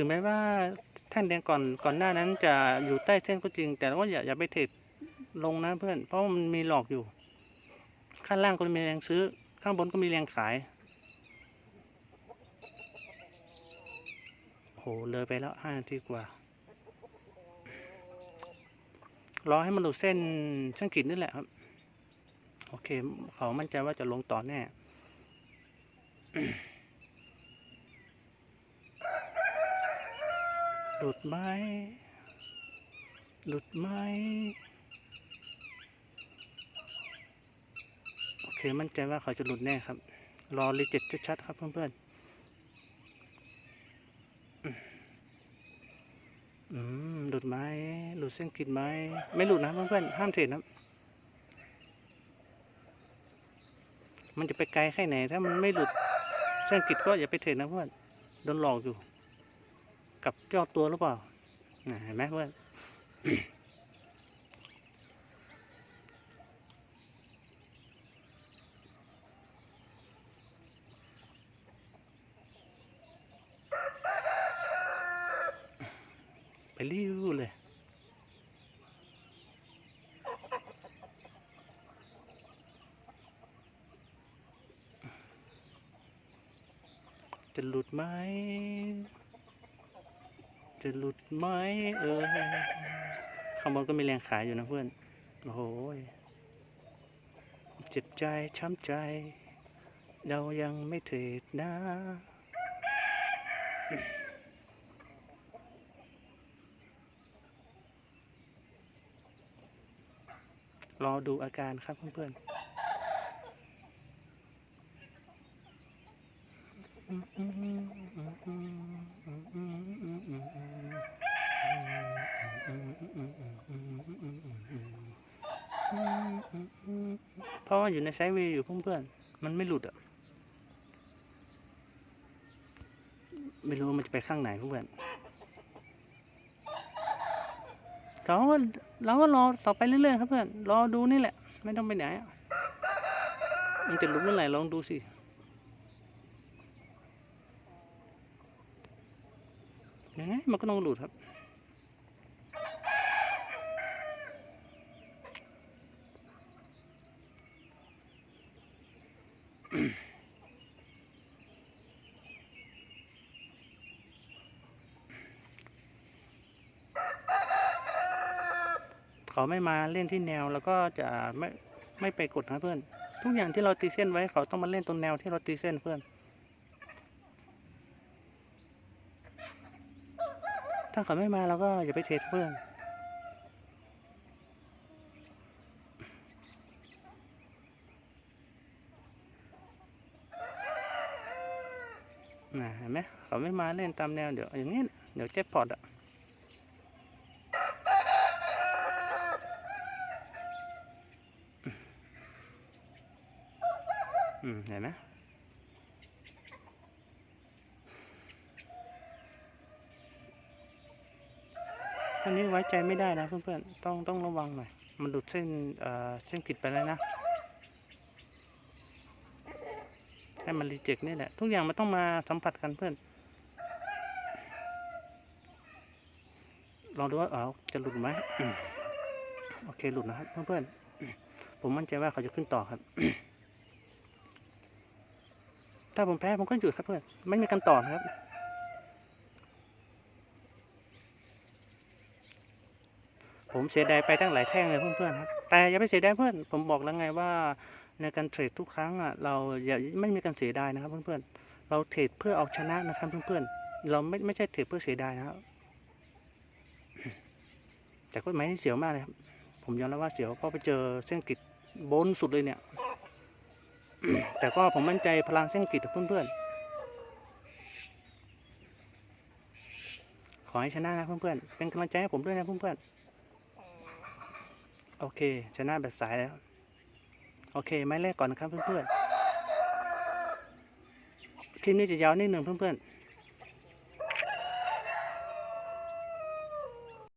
ถึงแม้ว่าแท่นแดงก่อนก่อนหน้านั้นจะอยู่ใต้เส้นก็จริง แต่ว่าอย่าอย่าไปเทรดลงนะเพื่อน เพราะมันมีหลอกอยู่ ข้างล่างก็มีแรงซื้อ ข้างบนก็มีแรงขายโหเลยไปแล้วห้านาทีกว่า รอให้มันหลุดเส้นเส้นกรีดนี่แหละครับ โอเค เขามั่นใจว่าจะลงต่อแน่ หลุดไหมหลุดไหมโอเคมั่นใจว่าเขาจะหลุดแน่ครับ รอรีเจ็ตชัดๆครับเพื่อนๆอืมหลุดไหมหลุดเส้นกรีดไหมไม่หลุดนะเพื่อนๆห้ามเทรดนะมันจะไปไกลแค่ไหนถ้ามันไม่หลุดเส้นกรีดก็อย่าไปเทรดนะเพื่อนโดนหลอกอยู่ กับเจ้าตัวหรือเปล่าเห็นไหมเพื่อนไปริ้วเลยจะหลุดไหม จะหลุดไหมเออข้างบนก็มีแรงขายอยู่นะเพื่อน โอ้โห เจ็บใจ ช้ำใจ เรายังไม่เทรดนะรอดูอาการครับเพื่อนๆ เพราะว่าอยู่ในไซด์เวย์อยู่เพื่อนๆมันไม่หลุดอะไม่รู้มันจะไปข้างไหนเพื่อนเราก็เราก็รอต่อไปเรื่อยๆครับเพื่อนรอดูนี่แหละ ไม่ต้องไปไหนอะมันจะหลุดเมื่อไหร่ลองดูสิยังไงมันก็ต้องหลุดครับ เขาไม่มาเล่นที่แนวแล้วก็จะไม่ไม่ไปกดนะเพื่อน ทุกอย่างที่เราตีเส้นไว้เขาต้องมาเล่นตรงแนวที่เราตีเส้นเพื่อน ถ้าเขาไม่มาเราก็อย่าไปเทรดเพื่อน นะเห็นไหมเขาไม่มาเล่นตามแนวเดี๋ยวอย่างนี้เดี๋ยวเจ็บพอตอะอืมเห็นไหมอันนี้ไว้ใจไม่ได้นะเพื่อนๆ ต้องต้องระวังหน่อย มันหลุดเส้นเอ่อเส้นผิดไปแล้วนะ ให้มันรีเจ็คนี่แหละ ทุกอย่างมันต้องมาสัมผัสกันเพื่อน ลองดูว่าเออจะหลุดไหมอมโอเคหลุดนะครับเพื่อนๆผมมั่นใจว่าเขาจะขึ้นต่อครับ ถ้าผมแพ้ผมก็หยุดครับเพื่อน ไม่มีการต่อนะครับผมเสียดายไปตั้งหลายแท่งเลยเพื่อนๆครับ แต่อย่าไปเสียดายเพื่อน ผมบอกแล้วไงว่า ในการเทรดทุกครั้งอะเราอย่าไม่มีการเสียดายนะครับ เพื่อนๆ เราเทรดเพื่อเอาชนะนะครับเพื่อนๆ เราไม่ไม่ใช่เทรดเพื่อเสียดายนะครับแต่ก็ไม่ได้เสียวมากเลยครับ ผมยอมรับว่าเสียวเพราะไปเจอเส้นกริดบนสุดเลยเนี่ย แต่ก็ผมมั่นใจพลังเส้นกรีดเพื่อนๆ ขอให้ชนะนะเพื่อนๆ เป็นกำลังใจให้ผมด้วยนะเพื่อนๆ โอเค ชนะแบบสายแล้ว อเค ไม้แรกก่อนนะครับเพื่อนๆ คลิปนี้จะยาวนิดหนึ่งเพื่อนๆ